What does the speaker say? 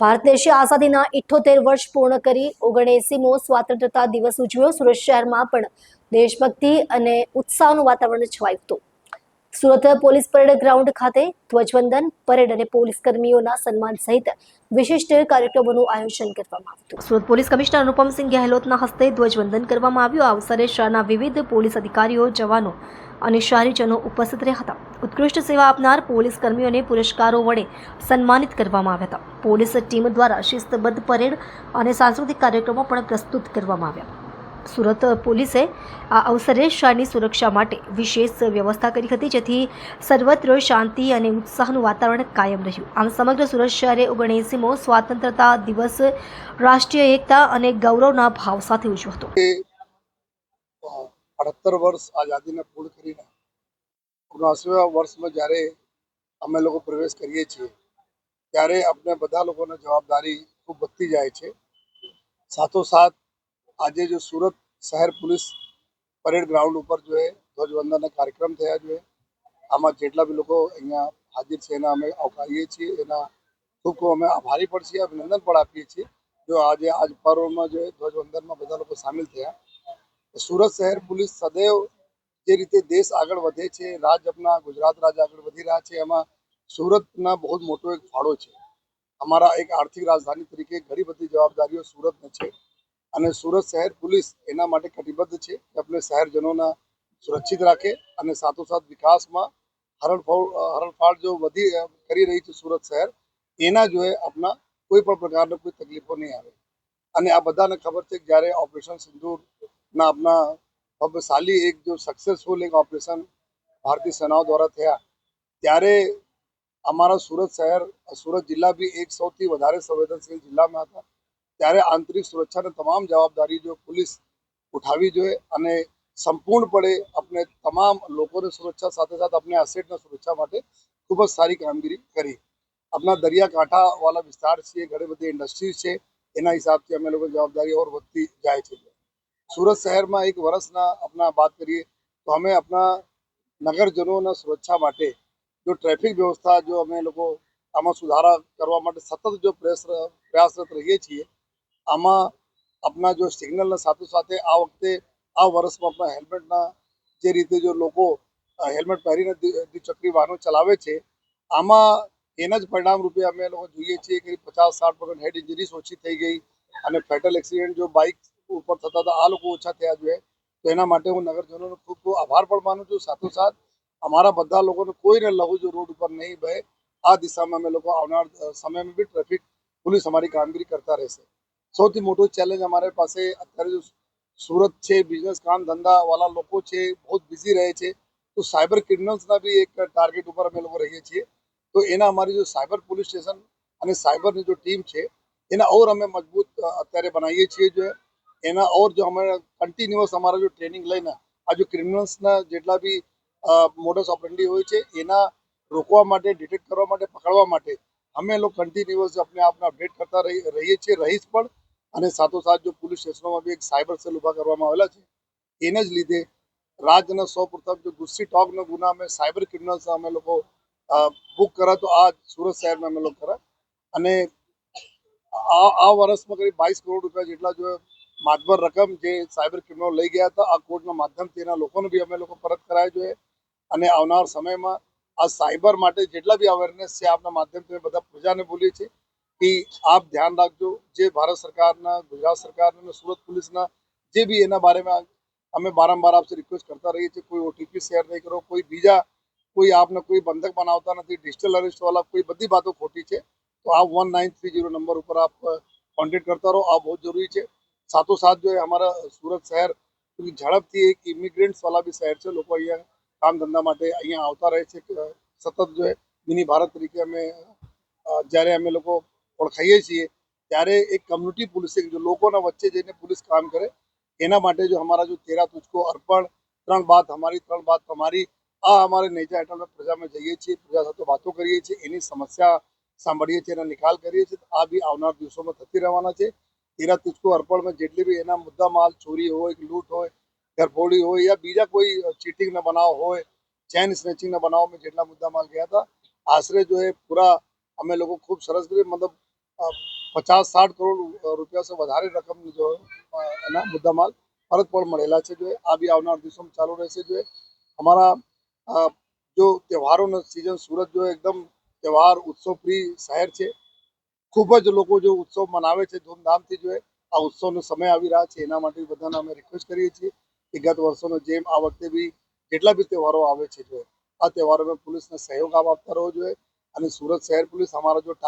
ભારત દેશે આઝાદીના ઇઠ્ઠોતેર વર્ષ પૂર્ણ કરી ઓગણએસીમો સ્વાતંત્રતા દિવસ ઉજવ્યો. સુરત શહેરમાં પણ દેશભક્તિ અને ઉત્સાહનું વાતાવરણ છવાયું હતું. સુરત પોલીસ પરેડ ગ્રાઉન્ડ ખાતે ધ્વજવંદન, પરેડ અને પોલીસ કર્મીઓના સન્માન સહિત વિશિષ્ટ કાર્યક્રમોનું આયોજન કરવામાં આવ્યું સુરત પોલીસ કમિશનર અનુપમસિંહ ગેહલોતના હસ્તે ધ્વજવંદન કરવામાં આવ્યું. આ અવસરે શહેરના વિવિધ પોલીસ અધિકારીઓ, જવાનો અને શહેરીજનો ઉપસ્થિત રહ્યા હતા ઉત્કૃષ્ટ સેવા આપનાર પોલીસ કર્મીઓને પુરસ્કારો વડે સન્માનિત કરવામાં આવ્યા હતા. પોલીસ ટીમ દ્વારા શિસ્તબદ્ધ પરેડ અને સાંસ્કૃતિક કાર્યક્રમો પણ પ્રસ્તુત કરવામાં આવ્યા. સુરત પોલીસે આ અવસરે શહેરની સુરક્ષા માટે વિશેષ વ્યવસ્થા કરી હતી, જેથી સર્વત્ર શાંતિ અને ઉત્સાહનું વાતાવરણ કાયમ રહ્યું. આમ સમગ્ર સુરત શહેરે ઓગણએસીમો સ્વાતંત્રતા દિવસ, રાષ્ટ્રીય એકતા અને ગૌરવના ભાવ સાથે ઉજવ્યો હતો અડહત્તર વર્ષ આઝાદીને પૂર્ણ કરીને ઓગણસીમાં વર્ષમાં જ્યારે અમે લોકો પ્રવેશ કરીએ છીએ, ત્યારે આપણે બધા લોકોને જવાબદારી ખૂબ વધતી જાય છે. સાથોસાથ આજે જો સુરત શહેર પોલીસ પરેડ ગ્રાઉન્ડ ઉપર જો એ ધ્વજવંદનના કાર્યક્રમ થયા જોઈએ આમાં જેટલા બી લોકો અહીંયા હાજર છે એના અમે આવકારીએ છીએ, એના ખૂબ ખૂબ અમે આભારી પણ છીએ, અભિનંદન પણ આપીએ છીએ. જો આજે આજ પર્વમાં જો ધ્વજવંદનમાં બધા લોકો સામેલ થયા સુરત શહેર પોલીસ સદૈવ જે રીતે દેશ આગળ વધે છે રાજ્ય આપણા ગુજરાત રાજ્ય આગળ વધી રહ્યા છે, એમાં સુરતના બહુ મોટો એક ફાળો છે. અમારા એક આર્થિક રાજધાની તરીકે ઘણી બધી જવાબદારીઓ સુરતને છે અને સુરત શહેર પોલીસ એના માટે કટિબદ્ધ છે કે આપણે શહેરજનોના સુરક્ષિત રાખે અને સાથોસાથ વિકાસમાં હરણફાળ હરણફાળ જો વધી, કરી રહી છે સુરત શહેર, એના જોએ આપના કોઈ પણ પ્રકારની કોઈ તકલીફો નહીં આવે. અને આ બધાને ખબર છે કે જ્યારે ઓપરેશન સિંદૂર ના આપના ભાગ્યશાલી એક જો સક્સેસફુલ એક ઓપરેશન ભારતીય સેનાઓ દ્વારા થયા. ત્યારે અમારા સુરત શહેર, સુરત જિલ્લા બી એક સૌથી વધારે સંવેદનશીલ જિલ્લામાં હતા. ત્યારે આંતરિક સુરક્ષાની તમામ જવાબદારી જો પોલીસ ઉઠાવી જોઈએ અને સંપૂર્ણપણે આપણે તમામ લોકોની સુરક્ષા સાથે સાથે આપણે એસેટના સુરક્ષા માટે ખૂબ જ સારી કામગીરી કરી. આપણા દરિયાકાંઠાવાળા વિસ્તાર છે, ઘણી બધી ઇન્ડસ્ટ્રીઝ છે, એના હિસાબથી અમે લોકો જવાબદારી ઓર વધતી જાય છે. સુરત શહેરમાં એક વર્ષના આપણા વાત કરીએ, તો અમે આપણા નગરજનોના સુરક્ષા માટે જો ટ્રાફિક વ્યવસ્થા જો અમે લોકો આમાં સુધારા કરવા માટે સતત જો પ્રયાસ પ્રયાસરત રહીએ છીએ, આમાં આપણા જો સિગ્નલના સાથે સાથે આ વખતે આ વર્ષમાં આપણા હેલ્મેટના જે રીતે જો લોકો હેલ્મેટ પહેરીને દ્વિ- દ્વિચક્રી વાહનો ચલાવે છે, આમાં એના જ પરિણામ રૂપે અમે લોકો જોઈએ છીએ કે પચાસ સાઠ પર્સન્ટ હેડ ઇન્જરીસ ઓછી થઈ ગઈ અને ફેટલ એક્સિડન્ટ જો બાઇક ઉપર થતા હતા. આ લોકો ઓછા થયા જોઈએ. તો એના માટે હું નગરજનોનો ખૂબ ખૂબ આભાર પણ માનું છું. સાથોસાથ, અમારા બધા લોકોને કોઈને લઉં જો રોડ ઉપર નહીં ભય. આ દિશામાં અમે લોકો આવનાર સમયમાં બી ટ્રાફિક પોલીસ અમારી કામગીરી કરતા રહેશે. સૌથી મોટો ચેલેન્જ અમારી પાસે અત્યારે જો સુરત છે બિઝનેસ કામ ધંધાવાળા લોકો છે, બહુ બિઝી રહે છે. તો સાયબર ક્રિમિનલ્સના બી એક ટાર્ગેટ ઉપર અમે લોકો રહીએ છીએ. તો એના અમારી જો સાયબર પોલીસ સ્ટેશન અને સાયબરની જો ટીમ છે, એના ઓર અમે મજબૂત અત્યારે બનાવીએ છીએ જો એના ઓર જો અમે કન્ટિન્યુઅસ અમારા જો ટ્રેનિંગ લઈને, આ જો ક્રિમિનલ્સના જેટલા બી મોડસ ઓપરેન્ડી હોય છે, એના રોકવા માટે ડિટેક્ટ કરવા માટે, પકડવા માટે, અમે લોકો કન્ટિન્યુઅસ આપણે આપને અપડેટ કરતા રહી, રહીએ છીએ, રહીશ પણ. અને સાથોસાથ જો પોલીસ સ્ટેશનોમાં બી એક સાયબર સેલ ઊભા કરવામાં આવેલા છે, એને જ લીધે રાજ્યના સૌ પ્રથમ જો ગુસ્સી ટોકનો ગુના અમે સાયબર ક્રિમિનલ્સ અમે લોકો બુક કરા તો આ સુરત શહેરમાં અમે લોકો કરા અને આ આ વર્ષમાં કરીબ બાવીસ કરોડ રૂપિયા જેટલા જો માતબર રકમ જે સાયબર ક્રિમિનલ લઈ ગયા હતા, આ કોર્ટના માધ્યમથી એના લોકોને બી અમે લોકો પરત કરાવી જોઈએ. અને આવનાર સમયમાં આ સાયબર માટે જેટલા બી અવેરનેસ છે, આપના માધ્યમથી બધા પ્રજાને બોલીએ છીએ કે આપ ધ્યાન રાખજો, જે ભારત સરકારના, ગુજરાત સરકારના સુરત પોલીસના જે બી એના બારેમાં અમે બારંબાર આપસે રિક્વેસ્ટ કરતા રહીએ છીએ, કોઈ ઓટીપી શેર નહીં કરો, કોઈ બીજા, કોઈ આપને કોઈ બંધક બનાવતા નથી ડિજિટલ અરેસ્ટ વાળા, કોઈ બધી વાતો ખોટી છે. તો આ one nine three zero number ઉપર આપ કોન્ટેક્ટ કરતા રહો, આ બહુ જરૂરી છે. સાથોસાથ જો અમારા સુરત શહેર ઝડપથી એક ઇમિગ્રન્ટ્સવાલા બી શહેર છે. લોકો અહીંયા કામ ધંધા માટે અહીંયા આવતા રહે છે. સતત જો મિની ભારત તરીકે અમે જ્યારે અમે લોકો ઓળખાઈએ છીએ, ત્યારે એક કમ્યુનિટી પોલીસિંગ જો લોકોના વચ્ચે જઈને પોલીસ કામ કરે, એના માટે જો અમારા જો તેરા તુચકો અર્પણ, ત્રણ બાદ અમારી, ત્રણ બાદ તમારી, આ અમારે નેજા હેઠળ પ્રજામાં જઈએ છીએ, પ્રજા સાથે વાતો કરીએ છીએ, એની સમસ્યા સાંભળીએ છીએ, એના નિકાલ કરીએ છીએ આ બી આવનાર દિવસોમાં થતી રહેવાના છે. તેરા તુજકો અર્પણમાં જેટલી બી એના મુદ્દા માલ, ચોરી હોય લૂંટ હોય ગરફોડી હોય યા બીજા કોઈ ચીટિંગના બનાવ હોય, ચેન સ્નેચિંગના બનાવમાં જેટલા મુદ્દા માલ ગયા હતા, આશરે જો એ પૂરા અમે લોકો ખૂબ સરસ રીતે મતલબ પચાસ સાઠ કરોડ રૂપિયા વધારે રકમ જો એના મુદ્દા માલ પરત પણ મળેલા છે જો આ બી આવનાર દિવસોમાં ચાલુ રહેશે જો અમારા જો તહેવારોનો સિઝન સુરત જો એકદમ તહેવાર ઉત્સવ પ્રિય શહેર છે ખૂબ જ લોકો જો ઉત્સવ મનાવે છે, ધૂમધામથી જો આ ઉત્સવનો સમય આવી રહ્યા છે, એના માટે બધાને અમે રિક્વેસ્ટ કરીએ છીએ કે ગત વર્ષોનો જેમ આ વખતે બી જેટલા બી તહેવારો આવે છે જો આ તહેવારોમાં પોલીસને સહયોગ આપતા રહેવો જોઈએ અને સુરત શહેર પોલીસ અમારા જો